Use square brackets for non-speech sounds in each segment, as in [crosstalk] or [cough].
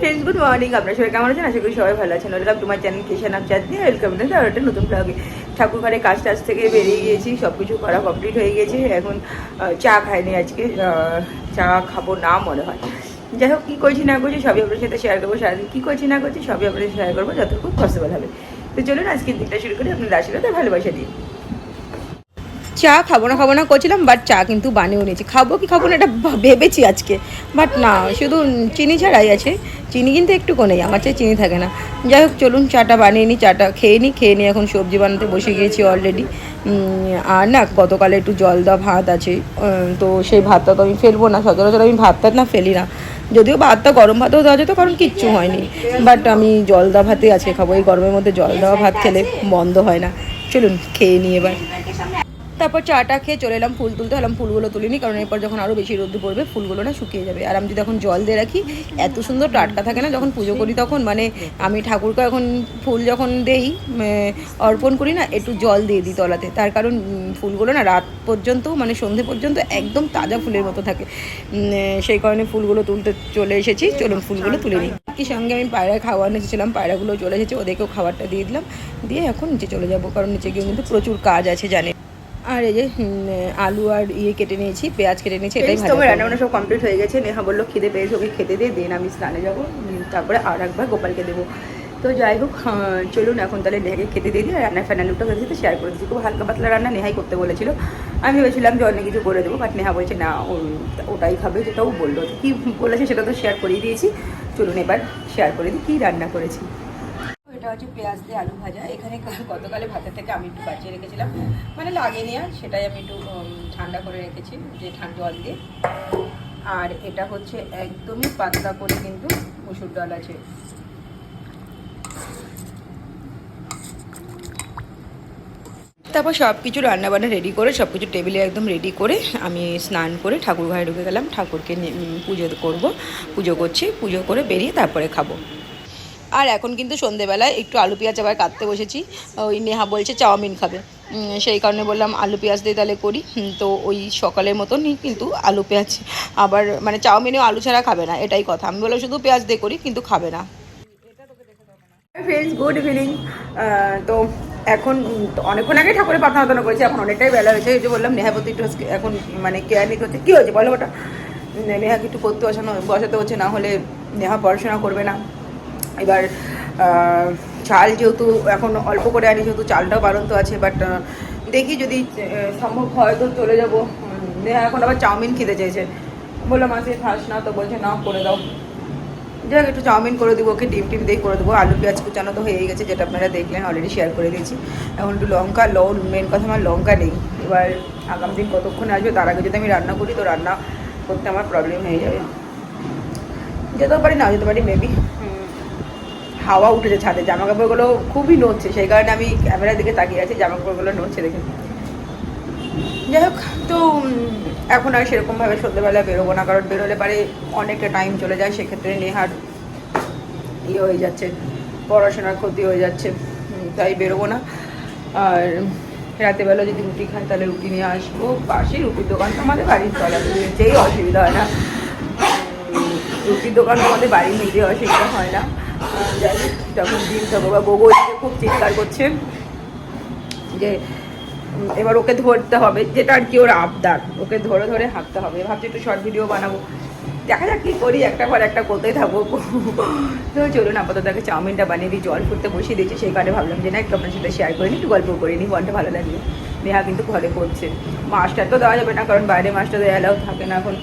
Friends good morning আপনার সবাই কেমন আছেন? আশা করি সবাই ভালো আছেন। ওয়েলকাম মাই চ্যানেল কিষান আপ চাঁদনি ওয়েলকাম আর একটা নতুন ব্লগে ঠাকুর ঘরে কাজ টাজ থেকে বেরিয়ে গিয়েছি। সব কিছু করা কমপ্লিট হয়ে গেছে এখন চা খাইনি আজকে। চা খাব না মনে হয়। যাই হোক, কী করছি না করছি সবই আপনার সাথে শেয়ার করব। সারাদিন কী করছি না করছি সবই আপনাদের শেয়ার করব, যতটুকু পসিবল হবে। তো চলুন আজকের দিনটা শুরু করি আপনার আশীর্বাদ ভালোবাসা দিই চা খাব না খাব না করছিলাম বাট চা কিন্তু বানিয়েও নিয়েছি। খাব কি খাব না এটা ভেবেছি আজকে। বাট না, শুধু চিনি ছাড়াই আছে। চিনি কিন্তু একটুকু নেই আমার চেয়ে চিনি থাকে না। যাই হোক, চলুন চাটা বানিয়ে নিই, চাটা খেয়ে নিই খেয়ে নিই এখন সবজি বানাতে বসে গিয়েছি অলরেডি আর না, গতকালে একটু জল দেওয়া ভাত আছে তো সেই ভাতটা তো আমি ফেলব না, সচরাচর আমি ভাত ভাতটা না ফেলি না। যদিও ভাতটা গরম ভাতেও দেওয়া যেত, কারণ কিচ্ছু হয়নি। বাট আমি জল দেওয়া ভাতেই আজকে খাব, এই গরমের মধ্যে জল দেওয়া ভাত খেলে বন্ধ হয় না। চলুন, খেয়ে নিই এবার। তারপর চাটা খেয়ে চলে এলাম, ফুল তুলতে। হলাম ফুলগুলো তুলিনি, কারণ এরপর যখন আরও বেশি রোদ্দু পড়বে, ফুলগুলো না শুকিয়ে যাবে। আর আমি যদি এখন জল দিয়ে রাখি, এত সুন্দর টাটকা থাকে না, যখন পুজো করি তখন মানে আমি ঠাকুরকে এখন ফুল যখন দেই অর্পণ করি না, একটু জল দিয়ে দিই তলাতে। তার কারণ ফুলগুলো না রাত পর্যন্ত মানে সন্ধে পর্যন্ত একদম তাজা ফুলের মতো থাকে। সেই কারণে ফুলগুলো তুলতে চলে এসেছি। চলুন, ফুলগুলো তুলে নিই। কি সঙ্গে আমি পায়রা খাওয়ার এসেছিলাম পায়রাগুলো চলে এসেছে, ওদেরকেও খাবারটা দিয়ে দিলাম। দিয়ে এখন নিচে চলে যাব, কারণ নিচে গিয়ে কিন্তু প্রচুর কাজ আছে জানে আর এই যে আলু আর ইয়ে কেটে নিয়েছি পেঁয়াজ কেটে নিয়েছি এটাই ভালো রান্না বান্না সব কমপ্লিট হয়ে গেছে? নেহা বলল খেতে পেয়েছে ওকে খেতে দিয়ে দেন আমি স্নানে যাব তারপরে আর একবার গোপালকে দেবো। তো যাই হোক চলুন এখন তাহলে নেহাকে খেতে দিয়ে দিই আর রান্নার ফ্যানালুটা হয়েছে তো শেয়ার করে দিচ্ছি। খুব হালকা পাতলা রান্না নেহাই করতে বলেছিল। আমি ভেবেছিলাম যে অন্য কিছু করে দেবো বাট নেহা বলছে না ওটাই খাবে যেটাও বলল। কী বলেছে সেটা তো শেয়ার করিয়ে দিয়েছি। চলুন এবার শেয়ার করে দিই কী রান্না করেছি। হচ্ছে পেঁয়াজ দিয়ে আলু ভাজা। এখানে গতকালে ভাতের থেকে আমি একটু বাঁচিয়ে রেখেছিলাম। মানে লাগেনি আর, সেটাই আমি একটু ঠান্ডা করে রেখেছি, যে ঠান্ডা জল দিয়ে। আর এটা হচ্ছে একদমই পাতলা করে কিন্তু মুসুর ডাল আছে। তারপর সব কিছু রান্নাবান্না রেডি করে সব কিছু টেবিলে একদম রেডি করে আমি স্নান করে ঠাকুর ঘরে ঢুকে গেলাম। ঠাকুরকে পুজো করব, পুজো করছি, পুজো করে বেরিয়ে তারপরে খাব। আর এখন কিন্তু সন্ধেবেলায় একটু আলু পেঁয়াজ আবার কাটতে বসেছি। ওই নেহা বলছে চাউমিন খাবে। সেই কারণে বললাম আলু পেঁয়াজ দিয়ে তাহলে করি। তো ওই সকালের মতনই কিন্তু আলু পেঁয়াজ। আবার মানে চাউমিনেও আলু ছাড়া খাবে না, এটাই কথা। আমি বললাম শুধু পেঁয়াজ দিয়ে করি, কিন্তু খাবে না। ফ্রেন্ডস গুড ইভিনিং তো এখন অনেকক্ষণ আগে ঠাকুরের প্রার্থনা টার্থনা করেছি, এখন অনেকটাই বেলা হয়েছে। এই যে বললাম নেহাপতি একটু এখন মানে কেয়ার নিতে হচ্ছে। কী হয়েছে বলো ওটা নেহাকে একটু পড়তে বসানো বসাতে হচ্ছে, না হলে নেহা পড়াশোনা করবে না। এবার চাল যেহেতু এখন অল্প করে আনি যেহেতু চালটাও বাড়ন্ত আছে বাট দেখি যদি সম্ভব হয় তো চলে যাব। এখন আবার চাউমিন খেতে চাইছে। বললাম মাসে খাস না। তো বলছে না করে দাও। যাই হোক, একটু চাউমিন করে দেবো ওকে ডিম টিম দিয়ে করে দেবো। আলু পেঁয়াজ কুচানো তো হয়েই গেছে যেটা আপনারা দেখলেন অলরেডি শেয়ার করে দিয়েছি। এখন একটু লঙ্কা লন মেন কথা আমার লঙ্কা নেই। এবার আগামী দিন কতক্ষণে আসবে তার আগে যদি আমি রান্না করি তো রান্না করতে আমার প্রবলেম হয়ে যাবে। যেতেও পারি না যেতে পারি মেবি হাওয়া উঠেছে ছাদে জামা কাপড়গুলো খুবই নড়ছে, সেই কারণে আমি ক্যামেরার দিকে তাকিয়ে আছি জামা কাপড়গুলো নড়ছে দেখে যাই হোক, তো এখন আর সেরকমভাবে সন্ধ্যেবেলা বেরোবো না, কারণ বেরোলে পারে অনেকটা টাইম চলে যায়, সেক্ষেত্রে নেহার ইয়ে হয়ে যাচ্ছে, পড়াশোনার ক্ষতি হয়ে যাচ্ছে তাই বেরোবো না। আর রাতেবেলা যদি রুটি খাই, তাহলে রুটি নিয়ে আসব, পাশেই রুটির দোকান তো আমাদের বাড়ির তলা যেই অসুবিধা হয় না। রুটির দোকান তো আমাদের বাড়ির নিজে অসুবিধা হয় না। যাই হোক, যখন দিন থাকব বা গোগো খুব চিৎকার করছে যে এবার ওকে ধরতে হবে যেটা আর কি ওর আবদার ওকে ধরে ধরে হাঁটতে হবে। ভাবছি একটু শর্ট ভিডিও বানাবো। দেখা যাক কী করি একটা পর একটা করতেই থাকব। তো চলুন আপাতত তাকে চাউমিনটা বানিয়ে দিই জল ফুটতে বসিয়ে দিয়েছি সেই কারণে ভাবলাম যে না একটু আপনার সাথে শেয়ার করে নিই একটু গল্প করে নিই মনটা ভালো লাগবে নেহা কিন্তু ঘরে করছে। মাছটা তো দেওয়া যাবে না কারণ বাইরে মাছটা দেওয়া অ্যালাউ থাকে না এখন।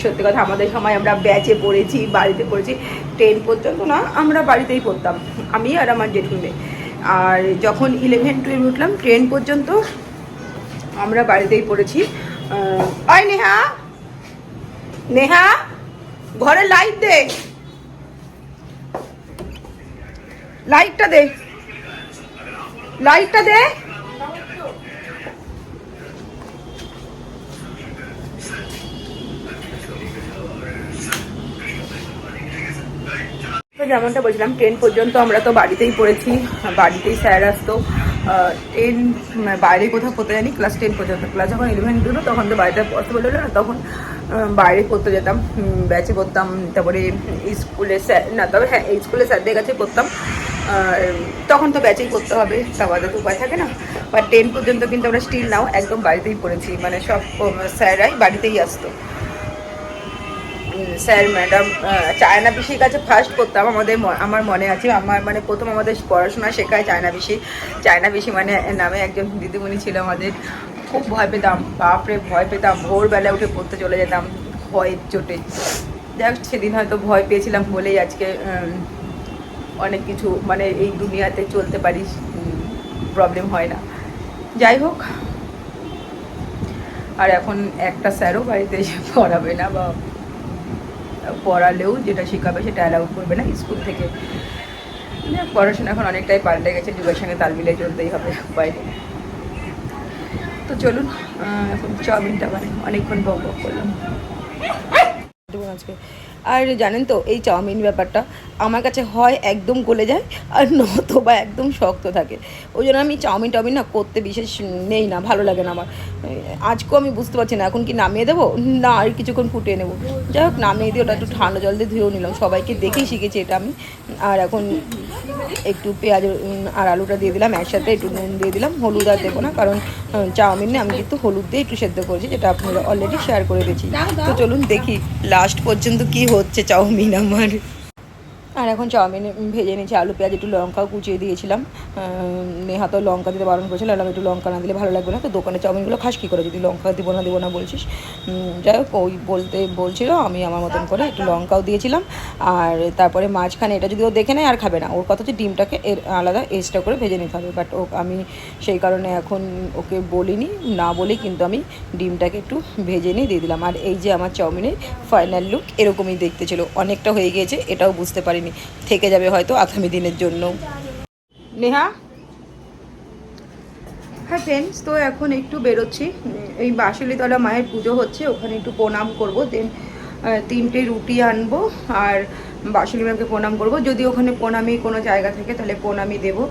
সত্যি কথা, আমাদের সময় আমরা ব্যাচে পড়েছি, বাড়িতে পড়েছি টেন পর্যন্ত না, আমরা বাড়িতেই পড়তাম, আমি আর আমার জেঠুনে আর যখন ইলেভেন টুয়েলভ উঠলাম টেন পর্যন্ত আমরা বাড়িতেই পড়েছি। আয় নেহা! নেহা! ঘরে লাইট দে। লাইটটা দে। লাইটটা দে। তো যেমনটা বলছিলাম টেন পর্যন্ত আমরা তো বাড়িতেই পড়েছি, বাড়িতেই স্যার আসতো। টেন বাইরে কোথাও পড়তে জানি ক্লাস টেন পর্যন্ত। ক্লাস যখন ইলেভেন দিল তখন তো বাড়িতে পসিবল হলো না, তখন বাইরে পড়তে যেতাম ব্যাচে পড়তাম, তারপরে স্কুলে স্যার, না, তবে হ্যাঁ স্কুলে স্যারদের কাছে পড়তাম। তখন তো ব্যাচেই করতে হবে তা বাদে তো উপায় থাকে না। বা টেন পর্যন্ত কিন্তু আমরা স্টিল নাও একদম বাড়িতেই পড়েছি মানে সব স্যাররাই বাড়িতেই আসতো। স্যার, ম্যাডাম চায়না পিসির কাছে ফার্স্ট করতাম, আমাদের আমার মনে আছে, আমার মানে প্রথম আমাদের পড়াশোনা শেখায় চায়না পিসি চায়না পিসি মানে নামে একজন দিদিমণি ছিল আমাদের। খুব ভয় পেতাম, বাপরে, ভয় পেতাম, ভোরবেলা উঠে পড়তে চলে যেতাম ভয়ের চোটে। যাক, সেদিন হয়তো ভয় পেয়েছিলাম বলেই আজকে অনেক কিছু মানে এই দুনিয়াতে চলতে পারি প্রবলেম হয় না। যাই হোক, আর এখন একটা স্যারও বাড়িতে এসে পড়াবে না বা পড়ালেও যেটা শেখাবে সেটা অ্যালাউ করবে না স্কুল থেকে। যাক, পড়াশোনা এখন অনেকটাই পাল্টে গেছে যুগের সঙ্গে তাল মিলে চলতেই হবে নেই তো চলুন এখন চাউমিনটা বানাই। অনেকক্ষণ বক বক করলাম। আজকে। আর জানেন তো, এই চাউমিন ব্যাপারটা আমার কাছে হয় একদম গলে যায় আর [laughs] নতবা একদম শক্ত থাকে। ওই জন্য আমি চাউমিন টাউমিন না করতে বিশেষ নেই না, ভালো লাগে না আমার। আজকেও আমি বুঝতে পারছি না, এখন কি নামিয়ে দেবো? না, আর কিছুক্ষণ ফুটিয়ে নেব। যাই হোক, নামিয়ে দিয়ে ওটা একটু ঠান্ডা জল দিয়ে ধুয়েও নিলাম। সবাইকে দেখেই শিখেছি এটা আমি। আর এখন একটু পেঁয়াজ আর আলুটা দিয়ে দিলাম, একসাথে একটু নুন দিয়ে দিলাম, হলুদ আর দেবো না, কারণ চাউমিন আমি কিন্তু হলুদ দিয়ে একটু সেদ্ধ করেছি, যেটা আপনারা অলরেডি শেয়ার করে দিয়েছি। তো চলুন দেখি লাস্ট পর্যন্ত কি হচ্ছে চাউমিন আমার। আর এখন চাউমিন ভেজে নিয়েছি আলু পেঁয়াজ একটু লঙ্কাও কুচিয়ে দিয়েছিলাম। আহ, লঙ্কা দিতে বারণ করেছিল আর আমি একটু লঙ্কা না দিলে ভালো লাগবে না তো দোকানে চাউমিনগুলো খাস কী করে? যদি লঙ্কা দিব না দিব না বলছিস। যাই হোক ওই বলতে বলছিল আমি আমার মতন করে একটু লঙ্কাও দিয়েছিলাম। আর তারপরে মাঝখানে এটা যদি ও দেখে নেয় আর খাবে না। ওর কথা হচ্ছে ডিমটাকে এর আলাদা এক্সট্রা করে ভেজে নিতে হবে। বাট ও আমি সেই কারণে এখন ওকে বলিনি না বলে কিন্তু আমি ডিমটাকে একটু ভেজে নিয়ে দিয়ে দিলাম। আর এই যে আমার চাউমিনের ফাইনাল লুক এরকমই দেখতে ছিল। অনেকটা হয়ে গিয়েছে এটাও বুঝতে পারিনি থেকে যাবে হয়তো আগামী দিনের জন্য। নেহা? হ্যাঁ ফ্রেন্ডস তো এখন একটু বেরোচ্ছি। এই বাসুলিতলা মায়ের পুজো হচ্ছে, ওখানে একটু প্রণাম করব দেন তিনটে রুটি আনব আর বাসুলি মাকে প্রণাম করব। যদি ওখানে প্রণামি কোনো জায়গা থাকে, তাহলে প্রণামি দেবো।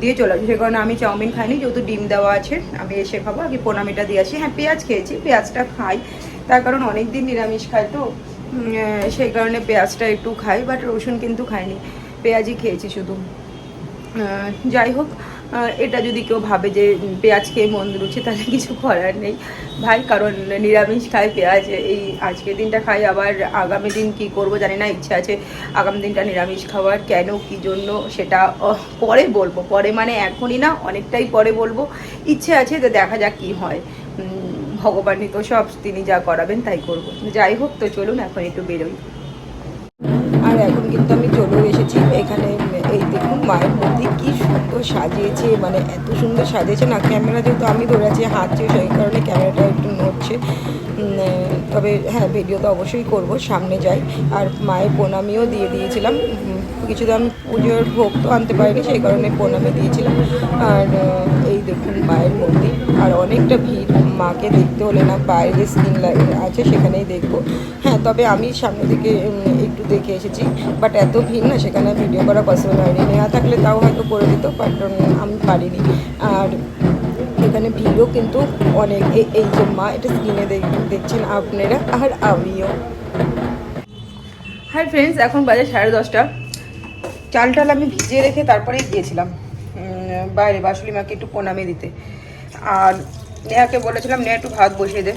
দিয়ে চলে আসি সে কারণে আমি চাউমিন খাইনি, যেহেতু ডিম দেওয়া আছে, আমি এসে খাব। আগে প্রণামিটা দিয়ে আসি। হ্যাঁ পেঁয়াজ খেয়েছি, পেঁয়াজটা খাই। তার কারণ অনেক দিন নিরামিষ খাই তো। সেই কারণে পেঁয়াজটা একটু খাই বাট রসুন কিন্তু খাইনি। পেঁয়াজই খেয়েছি শুধু। যাই হোক এটা যদি কেউ ভাবে যে পেঁয়াজ খেয়ে মন রুচি তাহলে কিছু করার নেই। ভাই, কারণ নিরামিষ খাই পেঁয়াজ, এই আজকের দিনটা খাই, আবার আগামী দিন কি করব জানি না, ইচ্ছা আছে আগামী দিনটা নিরামিষ খাওয়ার। কেন, কি জন্য, সেটা পরে বলব। পরে মানে এখনই না, অনেকটাই পরে বলব। ইচ্ছে আছে যে দেখা যাক কি হয়। ভগবানই তো সব, তিনি যা করাবেন তাই করব। যাই হোক তো চলুন, এখন একটু বেরোই। আর এখন কিন্তু আমি চলেও এসেছি। এখানে, এই দেখুন মায়ের মধ্যে কি সুন্দর সাজিয়েছে। মানে এত সুন্দর সাজিয়েছে না, ক্যামেরা যেহেতু আমি ধরে আছি হাতছে সেই কারণে ক্যামেরাটা একটু নড়ছে। তবে হ্যাঁ ভিডিও তো অবশ্যই করব, সামনে যাই। আর মায়ের প্রণামিও দিয়ে দিয়েছিলাম। কিছু আমি পুজোর ভোগ তো আনতে পারিনি সেই কারণে প্রণামে দিয়েছিলাম। আর এই দেখুন মায়ের মন্দির। আর অনেকটা ভিড় মাকে দেখতে হলে না বাইরে স্ক্রিন আছে সেখানেই দেখব। হ্যাঁ তবে আমি সামনে উম, একটু দেখে এসেছি। বাট এত ভিড় না সেখানে ভিডিও করা পসিবল হয়নি। নেওয়া থাকলে তাও হয়তো করে দিত বাট আমি পারিনি। আর এখানে ভিড়ও কিন্তু অনেক। এই যে মা এটা স্ক্রিনে দেখছেন আপনারা? আর আমিও। হাই ফ্রেন্ডস এখন বাজে সাড়ে দশটা। চাল টাল আমি ভিজিয়ে রেখে তারপরে গিয়েছিলাম বাইরে বাসুলি মাকে একটু প্রণামে দিতে। আর নেহাকে বলেছিলাম নেহা একটু ভাত বসিয়ে দে।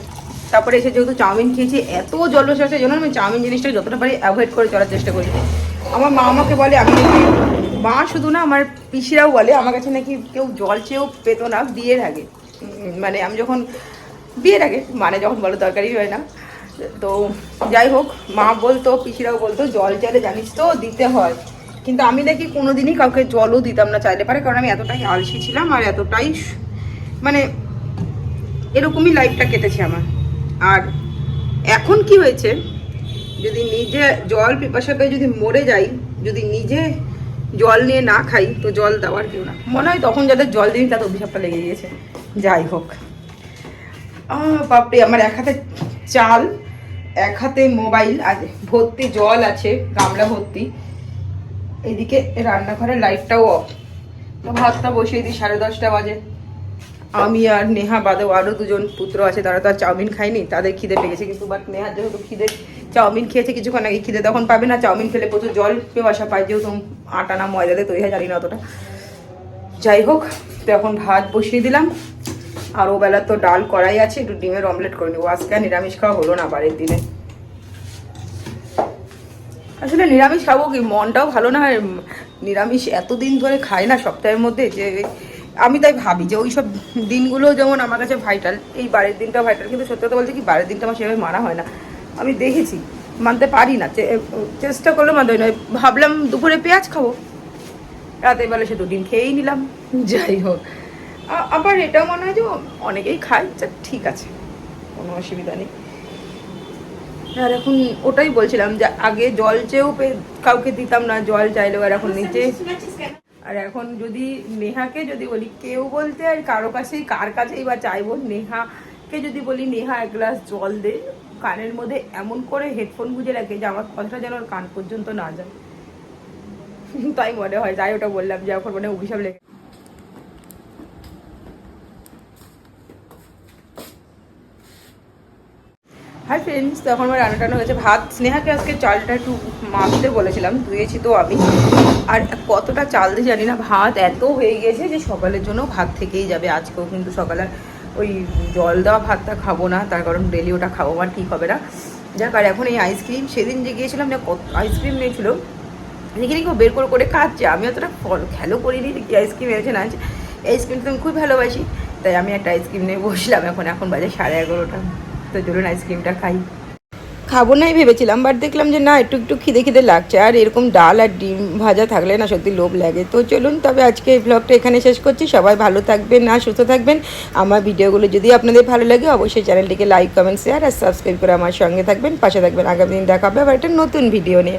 তারপরে এসে যেহেতু চাউমিন খেয়েছি, এত জলশ্বাসের জন্য আমি চাউমিন জিনিসটা যতটা পারি অ্যাভয়েড করে চলার চেষ্টা করি। আমার মা আমাকে বলে, আমি মা শুধু না, আমার পিসিরাও বলে, আমার কাছে নাকি কেউ জল চেয়েও পেতো না, বিয়ের আগে। মানে আমি যখন, বিয়ের আগে মানে যখন বলো দরকারই হয় না। তো যাই হোক, মা বলতো, পিসিরাও বলতো, জল চাইলে জানিস তো দিতে হয়। কিন্তু আমি নাকি কোনোদিনই কাউকে জলও দিতাম না চাইলে পারে, কারণ আমি এতটাই আলসি ছিলাম আর এতটাই মানে এরকমই লাইফটা কেটেছে আমার। আর এখন কি হয়েছে, যদি নিজে জল পিপাসা পেয়ে যদি মরে যাই, যদি নিজে জল নিয়ে না খাই, তো জল দেওয়ার কেউ না। মনে হয় তখন যাদের জল দিই তাদের অভিশাপটা লেগে গিয়েছে। যাই হোক। বাপরে, আমার এক হাতে চাল, এক হাতে মোবাইল, আর ভর্তি জল আছে, গামলা ভর্তি। এদিকে রান্নাঘরের লাইটটাও অফ ভাতটা বসিয়ে দিই, সাড়ে দশটা বাজে। আমি আর নেহা বাদেও আরও দুজন পুত্র আছে, তারা তো আর চাউমিন খায়নি, তাদের খিদে পেয়েছে কিন্তু বাট নেহার যেহেতু খিদে, চাউমিন খেয়েছে কিছুক্ষণ আগে, খিদে তখন পাবে না, চাউমিন খেলে প্রচুর জল পেবাসা পায়, যেহেতু আটা না ময়দাতে তৈরি হয় জানি না অতটা। যাই হোক, তো এখন ভাত বসিয়ে দিলাম। আর ও বেলা তো ডাল করাই আছে, একটু ডিমের অমলেট করে নেব। আজকে নিরামিষ খাওয়া হলো না বাড়ির দিনে। আসলে নিরামিষ খাব কি? মনটাও ভালো না নিরামিষ এতদিন ধরে খাই না সপ্তাহের মধ্যে যে আমি তাই ভাবি যে ওই সব দিনগুলো যেমন আমার কাছে ভাইটাল এই বারের দিনটা ভাইটাল কিন্তু সত্যি কথা বলতে কি বারের দিনটা আমার সেভাবে মানা হয় না। আমি দেখেছি, মানতে পারি না। চেষ্টা করলে মানতে হয় না। ভাবলাম দুপুরে পেঁয়াজ খাব। রাতের বেলা সে দুদিন খেয়েই নিলাম। যাই হোক। আবার এটা মনে হয় যে অনেকেই খায়। যা ঠিক আছে। কোনো অসুবিধা নেই। আর এখন ওটাই বলছিলাম যে আগে জল চেয়েও কাউকে দিতাম না, জল চাইলেও আর এখন নিচে। আর এখন যদি নেহাকে যদি বলি, কেউ বলতে আর কারও কাছেই, কার কাছেই বা চাইব, নেহাকে যদি বলি, নেহা এক গ্লাস জল দে। কানের মধ্যে এমন করে হেডফোন গুঁজে রাখে যে আমার কথাটা যেন কান পর্যন্ত না যায়। তাই মনে হয় তাই ওটা বললাম যে এখন মানে অভিশাপ লেগে হাই ফ্রেন্ডস তো এখন আমার রান্না টান্না হয়েছে ভাত। স্নেহাকে আজকে চালটা একটু মাখতে বলেছিলাম, ধুয়েছি তো আমি। আর কতটা চাল দিয়ে জানি না, ভাত এত হয়ে গেছে যে সকালের জন্য ভাত থেকেই যাবে। আজকেও কিন্তু সকালে ওই জল দেওয়া ভাতটা খাব না, তার কারণ ডেলি ওটা খাব, আমার ঠিক হবে না। যাক, আর এখন এই আইসক্রিম সেদিন যে গিয়েছিলাম না কত আইসক্রিম নিয়েছিল দেখি কেউ, বের করে করে খাচ্ছে। আমি অতটা ফল- খেয়ালও করিনি কি আইসক্রিম এনেছে না আইসক্রিমটা আমি খুব ভালোবাসি, তাই আমি একটা আইসক্রিম নিয়ে বসলাম এখন এখন বাজে সাড়ে এগারোটা। তো চলুন আইসক্রিমটা খাই। খাব নাই ভেবেছিলাম বাট দেখলাম যে না, একটু একটু খিদে খিদে লাগছে। আর এরকম ডাল আর ডিম ভাজা থাকলে না সত্যি লোভ লাগে। তো চলুন, তবে আজকে এই ব্লগটা এখানে শেষ করছি। সবাই ভালো থাকবেন না সুস্থ থাকবেন। আমার ভিডিওগুলো যদি আপনাদের ভালো লাগে, অবশ্যই চ্যানেলটিকে লাইক কমেন্ট শেয়ার আর সাবস্ক্রাইব করে আমার সঙ্গে থাকবেন। পাশে থাকবেন। আগামী দিন দেখা হবে আবার একটা নতুন ভিডিও নিয়ে।